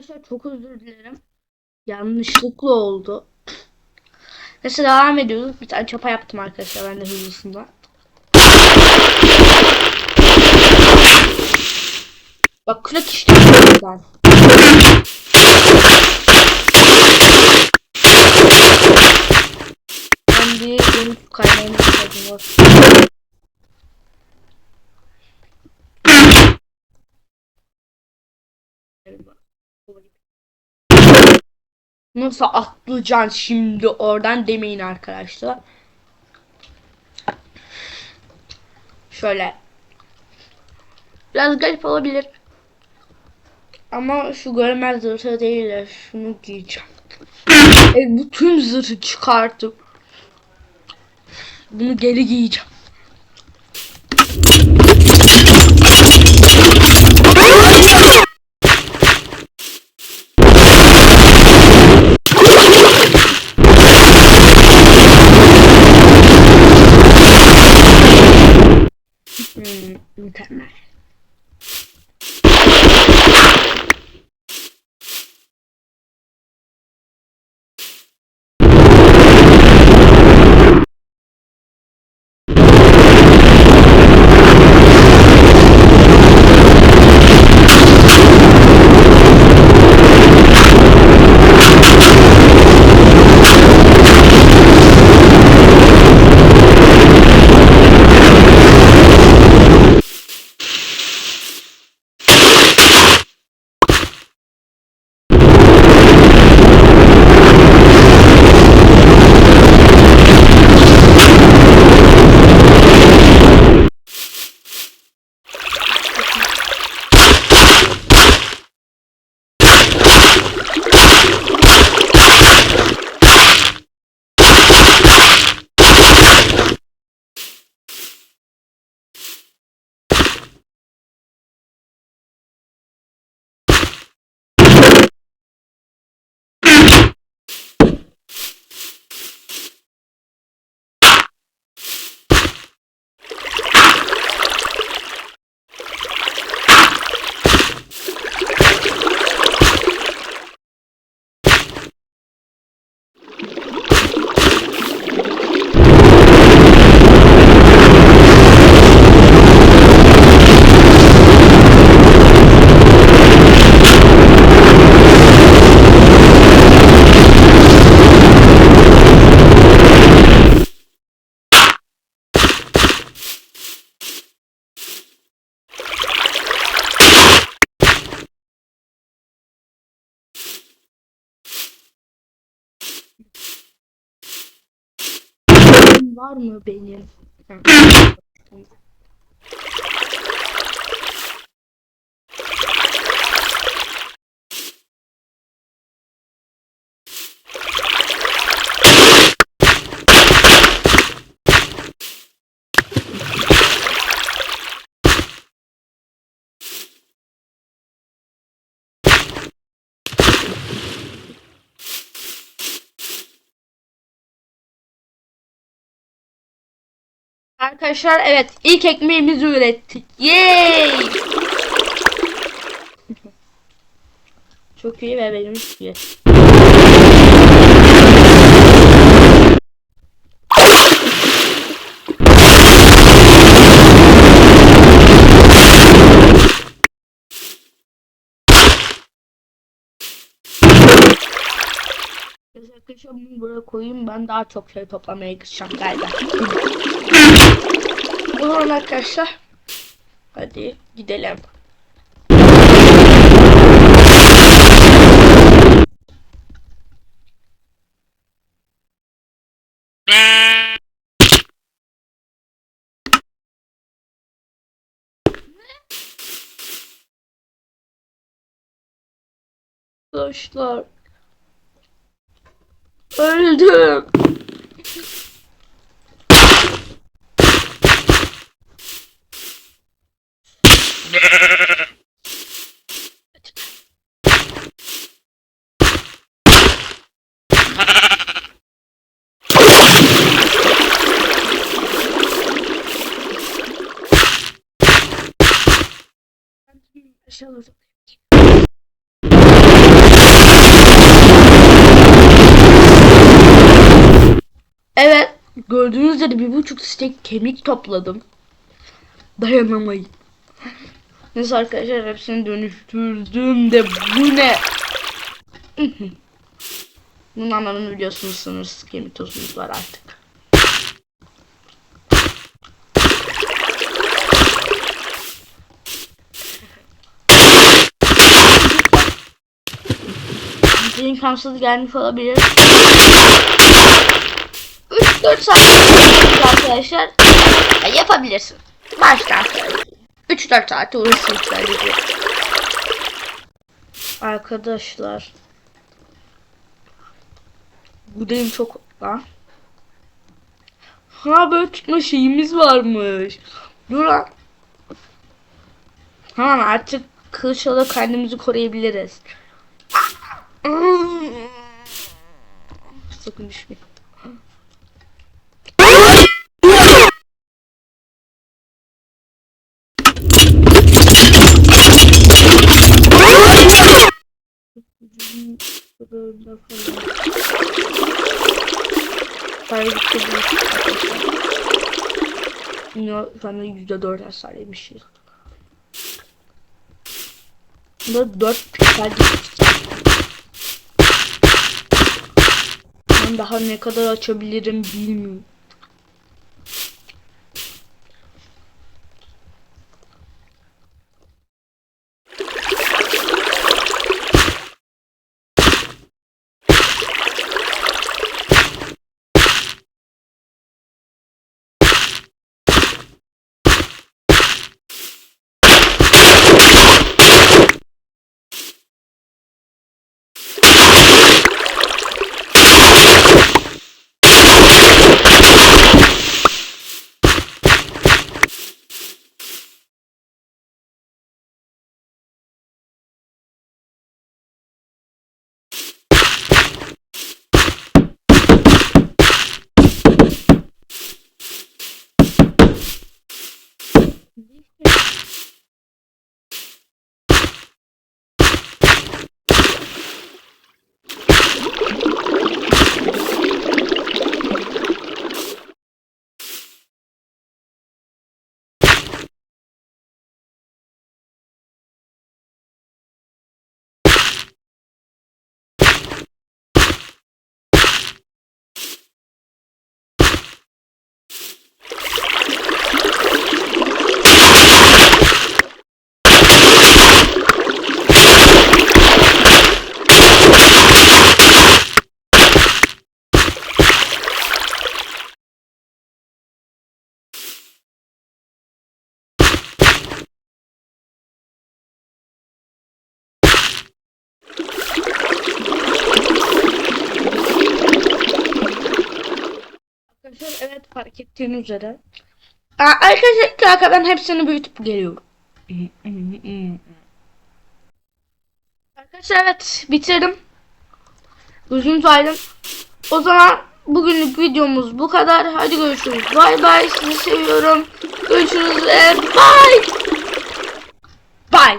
Arkadaşlar çok özür dilerim. Yanlışlıkla oldu. Neyse devam ediyoruz. Bir tane çapa yaptım arkadaşlar ben de hızlısında. Bak kürek işte güzel. Ben bir ihtiyacım Nasıl atlayacaksın şimdi oradan demeyin arkadaşlar. Şöyle. Biraz garip olabilir. Ama şu görmez zırhı değil de şunu giyeceğim. e, bütün zırhı çıkartıp bunu geri giyeceğim. Batman. Var mı benim? Arkadaşlar evet ilk ekmeğimizi ürettik. Yay! Çok iyi ve benim iyi. Arkadaşlar buraya koyayım ben daha çok şey toplamaya gideceğim galiba. Zaman arkadaşlar hadi gidelim. Arkadaşlar öldüm. Aşağı Gördüğünüz üzere bir buçuk stek kemik topladım. Dayanamayın. Neyse arkadaşlar hepsini dönüştürdüm de bu ne? Bunun anlamını biliyorsunuz sınırsız kemik tozumuz var artık. Bize imkansız gelmiş olabilir. 3-4 saat arkadaşlar. Ya yapabilirsin. Baştan söyleyeyim. 3-4 saat uğraşın sadece. Arkadaşlar. Bu değil çok lan. Ha böyle tutma şeyimiz varmış. Dur lan. Tamam artık kılıçla kendimizi koruyabiliriz. Sakın düşme. Kaybettim. Yine şu anda yüzde dört hasar yemişiz. Bunda dört piksel geçeceğim. Ben daha ne kadar açabilirim bilmiyorum. Fark ettiğiniz üzere. Aa, arkadaşlar kanka ben hepsini büyütüp geliyorum. Arkadaşlar evet bitirdim. Gözünüzü aydın. O zaman bugünlük videomuz bu kadar. Hadi görüşürüz. Bay bay. Sizi seviyorum. Görüşürüz ve bay. Bay.